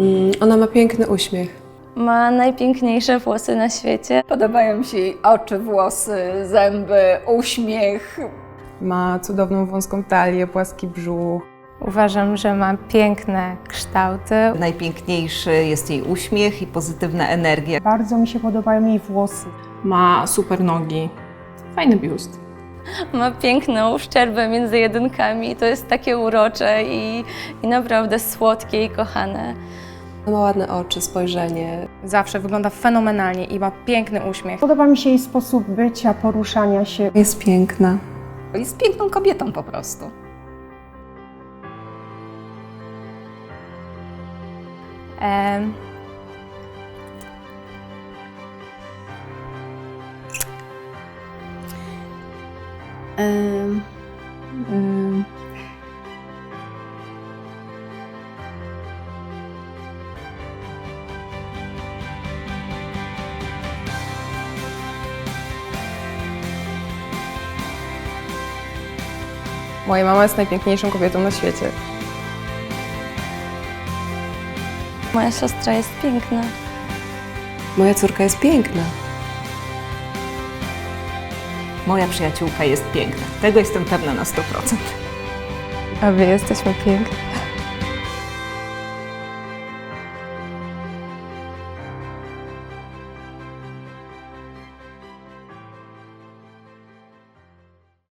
Mm, Ona ma piękny uśmiech. Ma najpiękniejsze włosy na świecie. Podobają mi się jej oczy, włosy, zęby, uśmiech. Ma cudowną wąską talię, płaski brzuch. Uważam, że ma piękne kształty. Najpiękniejszy jest jej uśmiech i pozytywna energia. Bardzo mi się podobają jej włosy. Ma super nogi. Fajny biust. Ma piękną szczerbę między jedynkami. To jest takie urocze i, i naprawdę słodkie i kochane. Ma ładne oczy, spojrzenie. Zawsze wygląda fenomenalnie i ma piękny uśmiech. Podoba mi się jej sposób bycia, poruszania się. Jest piękna. Jest piękną kobietą po prostu. Em, Em, Moja mama jest najpiękniejszą kobietą na świecie. Moja siostra jest piękna. Moja córka jest piękna. Moja przyjaciółka jest piękna. Tego jestem pewna na 100%. a wy jesteśmy piękni.